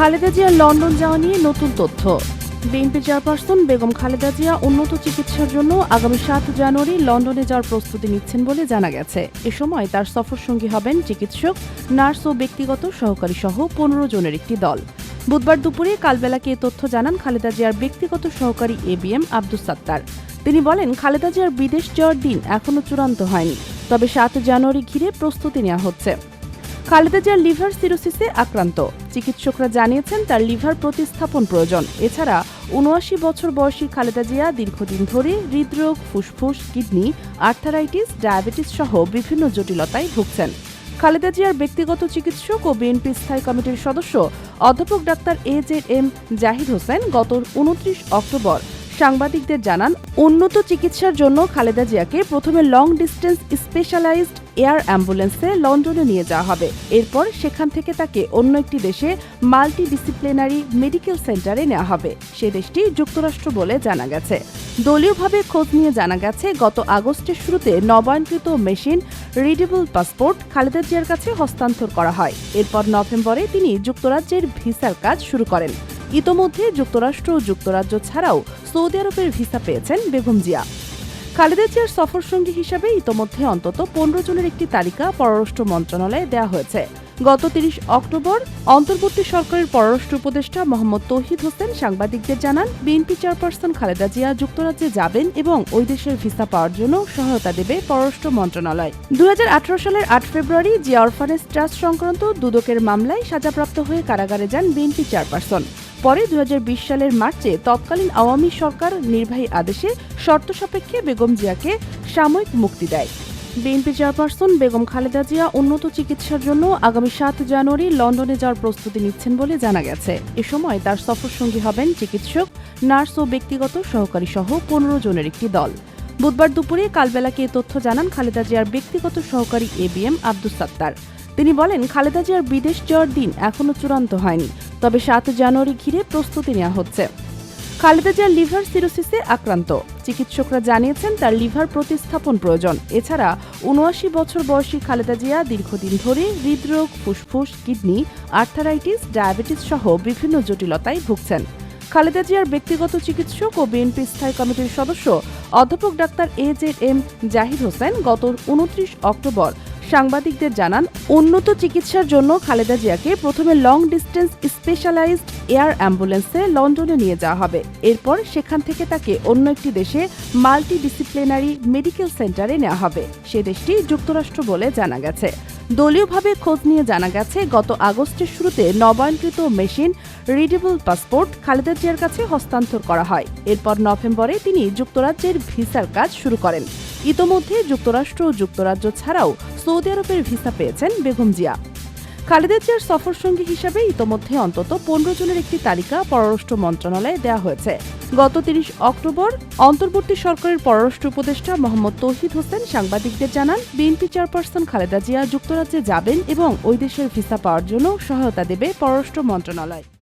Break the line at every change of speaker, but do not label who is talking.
খালেদা জিয়ার লন্ডন যাওয়া নিয়ে নতুন তথ্য। বিএনপি চেয়ারপারসন বেগম খালেদা জিয়া উন্নত চিকিৎসার জন্য আগামী সাত জানুয়ারি লন্ডনে যাওয়ার প্রস্তুতি নিচ্ছেন বলে জানা গেছে। এ সময় তার সফরসঙ্গী হবেন চিকিৎসক, নার্স ও ব্যক্তিগত সহকারী সহ পনেরো জনের একটি দল। বুধবার দুপুরে কালবেলাকে এ তথ্য জানান খালেদা জিয়ার ব্যক্তিগত সহকারী A B M Abdus Sattar. তিনি বলেন, খালেদা জিয়ার বিদেশ যাওয়ার দিন এখনও চূড়ান্ত হয়নি, তবে সাত জানুয়ারি ঘিরে প্রস্তুতি নেওয়া হচ্ছে। খালেদা জিয়ার লিভার সিরোসিসে আক্রান্ত। চিকিৎসকরা জানিয়েছেন তার লিভার প্রতিস্থাপন প্রয়োজন। এছাড়া উনআশি বছর বয়সী খালেদা জিয়া দীর্ঘদিন ধরে হৃদরোগ, ফুসফুস, কিডনি, আর্থারাইটিস, ডায়াবেটিস সহ বিভিন্ন জটিলতায় ভুগছেন। খালেদা জিয়ার ব্যক্তিগত চিকিৎসক ও বিএনপি স্থায়ী কমিটির সদস্য অধ্যাপক doctor A J M Zahid Hossain গত উনত্রিশ অক্টোবর সাংবাদিকদের জানান, উন্নত চিকিৎসার জন্য খালেদা জিয়াকে প্রথমে লং ডিস্টেন্স স্পেশালাইজড এয়ার অ্যাম্বুলেন্সে লন্ডনে নিয়ে যাওয়া হবে। এরপর সেখান থেকে তাকে অন্য একটি দেশে মাল্টি ডিসিপ্লিনারি মেডিকেল সেন্টারে নেওয়া হবে। সে দেশটি যুক্তরাষ্ট্র বলে জানা গেছে। দলীয়ভাবে খোঁজ নিয়ে জানা গেছে, গত আগস্টের শুরুতে নবায়নকৃত মেশিন রিডেবল পাসপোর্ট খালেদা জিয়ার কাছে হস্তান্তর করা হয়। এরপর নভেম্বরে তিনি যুক্তরাজ্যের ভিসার কাজ শুরু করেন। ইতোমধ্যে যুক্তরাষ্ট্র ও যুক্তরাজ্য ছাড়াও সৌদি আরবের ভিসা পেয়েছেন বেগম জিয়া। খালেদা জিয়ার সফরসঙ্গী হিসাবে ইতোমধ্যে অন্তত পনেরো জনের একটি তালিকা পররাষ্ট্র মন্ত্রণালয়ে দেওয়া হয়েছে। গত তিরিশ অক্টোবর অন্তর্বর্তী সরকারের পররাষ্ট্র উপদেষ্টা মোহাম্মদ তৌহিদ হোসেন সাংবাদিকদের জানান, বিএনপি চেয়ারপারসন খালেদা জিয়া যুক্তরাজ্যে যাবেন এবং ওই দেশের ভিসা পাওয়ার জন্য সহায়তা দেবে পররাষ্ট্র মন্ত্রণালয়। দুই হাজার আঠারো সালের আট ফেব্রুয়ারি জিয়া অরফানেজ ট্রাস্ট সংক্রান্ত দুদকের মামলায় সাজাপ্রাপ্ত হয়ে কারাগারে যান বিএনপি চেয়ারপারসন। পরে দু হাজার বিশ সালের মার্চে তৎকালীন আওয়ামী সরকার নির্বাহী আদেশে শর্ত সাপেক্ষে বেগম জিয়াকে সাময়িক মুক্তি দেয়। বিএনপি চেয়ারপারসন বেগম খালেদা জিয়া উন্নত চিকিৎসার জন্য আগামী সাত জানুয়ারি লন্ডনে যাওয়ার প্রস্তুতি নিচ্ছেন বলে জানা গেছে। এ সময় তার সফরসঙ্গী হবেন চিকিৎসক, নার্স ও ব্যক্তিগত সহকারী সহ পনেরো জনের একটি দল। বুধবার দুপুরে কালবেলাকে এ তথ্য জানান খালেদা জিয়ার ব্যক্তিগত সহকারী A B M Abdus Sattar. তিনি বলেন, খালেদা জিয়ার বিদেশ যাওয়ার দিন এখনও চূড়ান্ত হয়নি। তবে সাত জানুয়ারি ঘিরে প্রস্তুতি নেওয়া হচ্ছে। খালেদা জিয়ার লিভার সিরোসিসে আক্রান্ত। চিকিৎসকরা জানিয়েছেন তার লিভার প্রতিস্থাপন প্রয়োজন। এছাড়া উনআশি বছর বয়সী খালেদা জিয়া দীর্ঘদিন ধরে হৃদরোগ, ফুসফুস, কিডনি, আর্থারাইটিস, ডায়াবেটিস সহ বিভিন্ন জটিলতায় ভুগছেন। খালেদা জিয়ার ব্যক্তিগত চিকিৎসক ও বিএনপি স্থায়ী কমিটির সদস্য অধ্যাপক doctor A J M Zahid Hossain গত উনত্রিশ অক্টোবর সাংবাদিকদের জানান, উন্নত চিকিৎসার জন্য খালেদা জিয়াকে প্রথমে লং ডিস্টেন্স স্পেশালাইজড এয়ার অ্যাম্বুলেন্সে লন্ডনে নিয়ে যাওয়া হবে। এরপর সেখান থেকে তাকে অন্য একটি দেশে মাল্টি ডিসিপ্লিনারি মেডিকেল সেন্টারে নেওয়া হবে। সে দেশটি যুক্তরাষ্ট্র বলে জানা গেছে। দলীয়ভাবে খোঁজ নিয়ে জানা গেছে, গত আগস্টের শুরুতে নবায়নকৃত মেশিন, রিডেবল পাসপোর্ট খালেদা জিয়ার কাছে হস্তান্তর করা হয়। এরপর নভেম্বরে তিনি যুক্তরাজ্যের ভিসার কাজ শুরু করেন। ইতোমধ্যে যুক্তরাষ্ট্র ও যুক্তরাজ্য ছাড়াও সৌদি আরবের ভিসা পেয়েছেন বেগম জিয়া। খালেদা জিয়ার সফর সঙ্গী হিসাবে ইতোমধ্যে অন্তত পনেরো জনের একটি তালিকা পররাষ্ট্র মন্ত্রণালয়ে দেওয়া হয়েছে। গত তিরিশ অক্টোবর অন্তর্বর্তী সরকারের পররাষ্ট্র উপদেষ্টা মোহাম্মদ তৌহিদ হোসেন সাংবাদিকদের জানান, বিএনপি চেয়ারপারসন খালেদা জিয়া যুক্তরাজ্যে যাবেন এবং ওই দেশের ভিসা পাওয়ার জন্য সহায়তা দেবে পররাষ্ট্র মন্ত্রণালয়।